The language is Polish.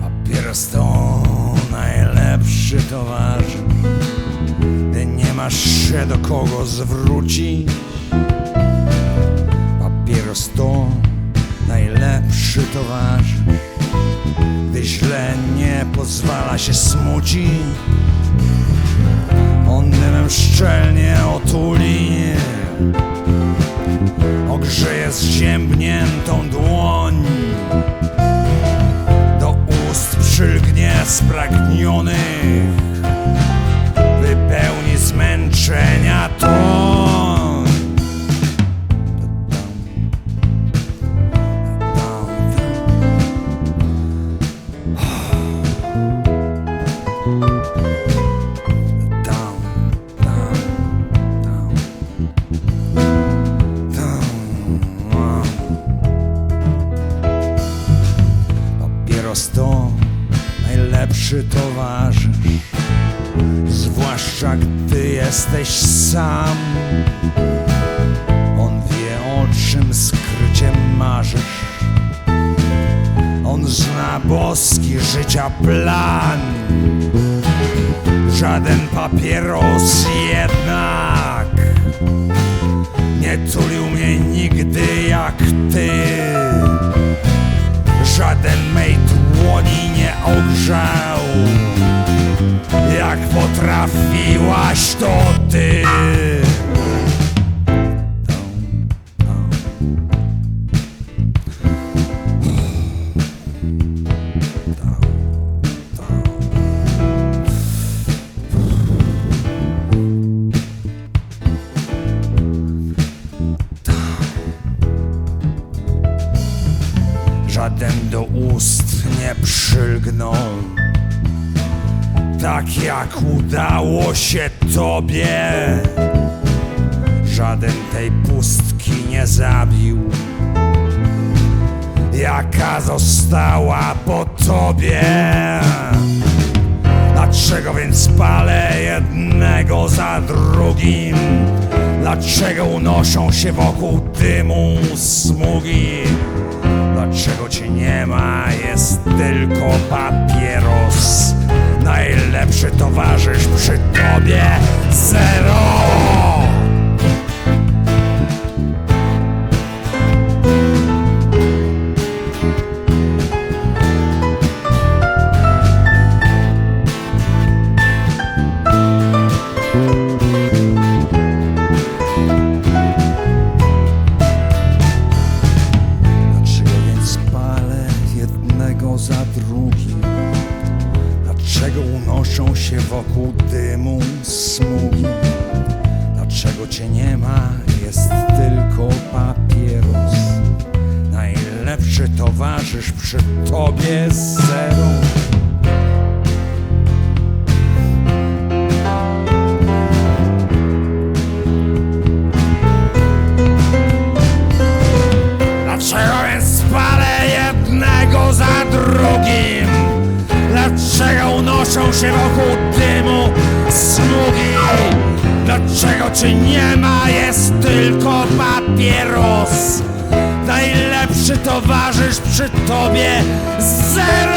Papieros to najlepszy towarzysz, gdy nie masz się do kogo zwrócić. Towarzysz, gdy źle nie pozwala się smucić. On dymem szczelnie otuli, ogrzeje zziębniętą dłoń do ust przylgnie spragnionych, wypełni zmęczenia toń. Najlepszy towarzysz, zwłaszcza gdy jesteś sam. On wie o czym skrycie marzysz. On zna boski życia plan. Żaden papieros jednak nie tulił mnie nigdy jak ty. Jak potrafiłaś to ty. Żaden do ust nie przylgnął Tak jak udało się tobie Żaden tej pustki nie zabił Jaka została po tobie Dlaczego więc palę jednego za drugim? Dlaczego unoszą się wokół dymu smugi? Dlaczego cię nie ma? Jest tylko papieros. Najlepszy towarzysz przy tobie zero. Dlaczego unoszą się wokół dymu smugi? Dlaczego cię nie ma? Jest tylko papieros. Najlepszy towarzysz przy tobie zero. Dlaczego więc palę jednego za drugim? Się wokół dymu smugi? Dlaczego cię nie ma? Jest tylko papieros. Najlepszy towarzysz przy tobie zero.